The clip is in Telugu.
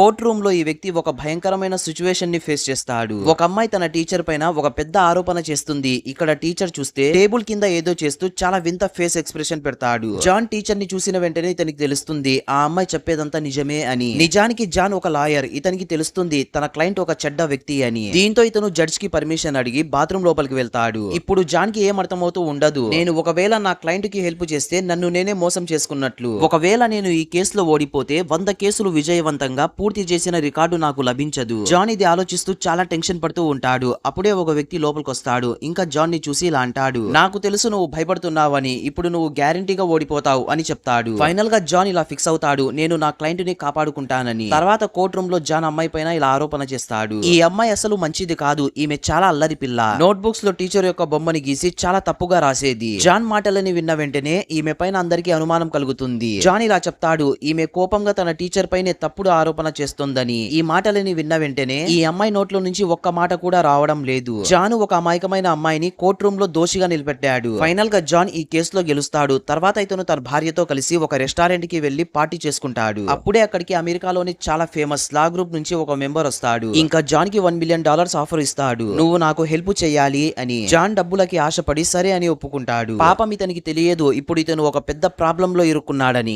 కోర్ట్ రూమ్లో ఈ వ్యక్తి ఒక భయంకరమైన సిచ్యువేషన్ని ఫేస్ చేస్తాడు. ఒక అమ్మాయి తన టీచర్ పైన ఒక పెద్ద ఆరోపణ చేస్తుంది. ఇక్కడ టీచర్ చూస్తే టేబుల్ కింద ఏదో చేస్తూ చాలా వింత ఫేస్ ఎక్స్ప్రెషన్ పెడతాడు. జాన్ టీచర్ని చూసిన వెంటనే ఇతనికి తెలుస్తుంది ఆ అమ్మాయి చెప్పేదంతా నిజమే అని. నిజానికి జాన్ ఒక లాయర్ ఇతనికి తెలుస్తుంది తన క్లయింట్ ఒక చెడ్డ వ్యక్తి అని. దీంతో ఇతను జడ్జ్కి పర్మిషన్ అడిగి బాత్రూమ్ లోపలికి వెళ్తాడు. ఇప్పుడు జాన్కి ఏం అర్థమవుతూ ఉండదు. నేను ఒకవేళ నా క్లయింట్కి హెల్ప్ చేస్తే నన్ను నేనే మోసం చేసుకున్నట్లు. ఒకవేళ నేను ఈ కేసులో ఓడిపోతే వంద కేసులు విజయవంతంగా పూర్తి చేసిన రికార్డు నాకు లభించదు. జాన్ ఇది ఆలోచిస్తూ చాలా టెన్షన్ పడుతూ ఉంటాడు. అప్పుడే ఒక వ్యక్తి లోపలికి వస్తాడు ఇంకా జాన్ని చూసి ఇలా అంటాడు. నాకు తెలుసు నువ్వు భయపడుతున్నావని. ఇప్పుడు నువ్వు గ్యారంటీగా ఓడిపోతావు అని చెప్తాడు. ఫైనల్గా జాన్ ఇలా ఫిక్స్ అవుతాడు. నేను నా క్లయింట్ని కాపాడుకుంటానని. తర్వాత కోర్ట్ రూమ్లో జాన్ అమ్మాయి పైన ఇలా ఆరోపణ చేస్తాడు. ఈ అమ్మాయి అసలు మంచిది కాదు. ఈమె చాలా అల్లరి పిల్ల. నోట్ బుక్స్లో టీచర్ యొక్క బొమ్మని గీసి చాలా తప్పుగా రాసేది. జాన్ మాటలని విన్న వెంటనే ఈమె పైన అందరికీ అనుమానం కలుగుతుంది. జాన్ ఇలా చెప్తాడు. ఈమె కోపంగా తన టీచర్ పైనే తప్పుడు ఆరోపణ చేస్తోందని. ఈ మాటలని విన్న వెంటనే ఈ అమ్మాయి నోట్లో నుంచి ఒక్క మాట కూడా రావడం లేదు. జాన్ ఒక అమాయకమైన అమ్మాయిని కోర్ట్ రూమ్లో దోషిగా నిలబెట్టాడు. ఫైనల్గా జాన్ ఈ కేసులో గెలుస్తాడు. తర్వాత ఇతను తన భార్యతో కలిసి ఒక రెస్టారెంట్కి వెళ్ళి పార్టీ చేసుకుంటాడు. అప్పుడే అక్కడికి అమెరికాలోని చాలా ఫేమస్ లా గ్రూప్ నుంచి ఒక మెంబర్ వస్తాడు. ఇంకా జాన్కి వన్ మిలియన్ డాలర్స్ ఆఫర్ ఇస్తాడు. నువ్వు నాకు హెల్ప్ చేయాలి అని. జాన్ డబ్బులకి ఆశపడి సరే అని ఒప్పుకుంటాడు. పాపం ఇతనికి తెలియదు. ఇప్పుడు ఇతను ఒక పెద్ద ప్రాబ్లం లో ఇరుక్కున్నాడని.